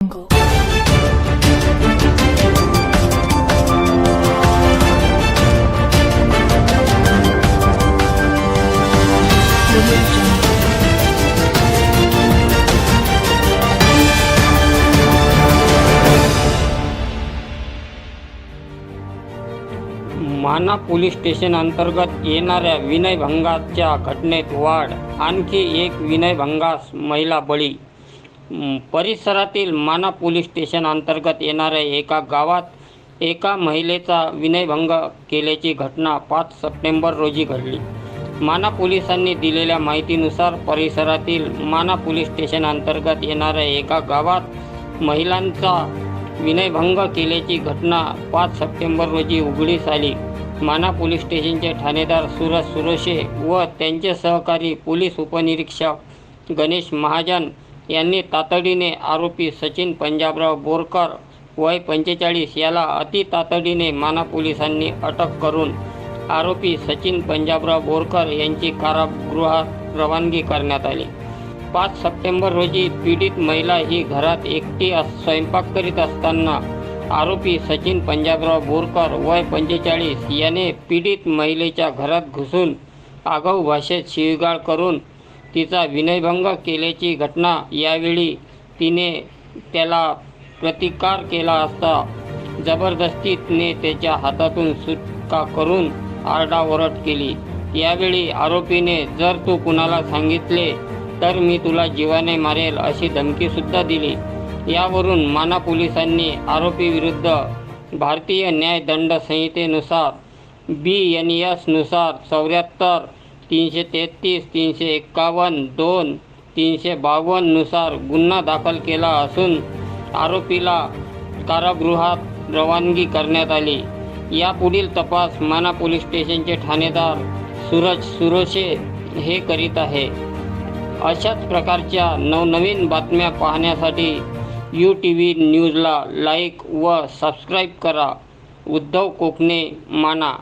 jungle. माना police station अंतर्गत येणाऱ्या विनयभंगाच्या घटनेत वाढ आणखी एक विनयभंगास महिला बळी परिसरातील माना पोलीस स्टेशन अंतर्गत येणाऱ्या एका गावात एका महिलेचा विनयभंग केल्याची घटना पाच सप्टेंबर रोजी घडली. माना पोलिसांनी दिलेल्या माहितीनुसार परिसरातील माना पोलीस स्टेशन अंतर्गत येणाऱ्या एका गावात महिलांचा विनयभंग केल्याची घटना पाच सप्टेंबर रोजी उघडीस आली. माना पोलीस स्टेशनचे ठाणेदार सूरज सुरोशे व त्यांचे सहकारी पोलीस उपनिरीक्षक गणेश महाजन यांनी तातडीने आरोपी सचिन पंजाबराव बोरकर वय पंचेचाळीस याला अति तातडीने माना पोलिसांनी अटक करून आरोपी सचिन पंजाबराव बोरकर यांची कारागृहात रवानगी करण्यात आली. पाच सप्टेंबर रोजी पीडित महिला ही घरात एकटी स्वयंपाक करीत असताना आरोपी सचिन पंजाबराव बोरकर वय पंचेचाळीस याने पीडित महिलेच्या घरात घुसून आगाऊ भाषेत शिवीगाळ करून तिचा विनयभंग केल्याची घटना यावेळी तिने त्याला प्रतिकार केला असता जबरदस्तीने त्याच्या हातातून सुटका करून आरडाओरड केली. यावेळी आरोपीने जर तू कुणाला सांगितले तर मी तुला जीवाने मारेल अशी धमकीसुद्धा दिली. यावरून माना पोलिसांनी आरोपीविरुद्ध भारतीय न्यायदंड संहितेनुसार बी एन एसनुसार चौऱ्याहत्तर तीनशे तेहतीस तीनशे एक्कावन्न दोन तीनशे बावन्ननुसार गुन्हा दाखल केला असून आरोपीला कारागृहात रवानगी करण्यात आली. यापुढील तपास माना पोलीस स्टेशनचे ठाणेदार सूरज सुरोशे हे करीत आहे. अशाच प्रकारच्या नवनवीन बातम्या पाहण्यासाठी यू टी व्ही न्यूजला लाईक व सबस्क्राईब करा. उद्धव कोकणे माना.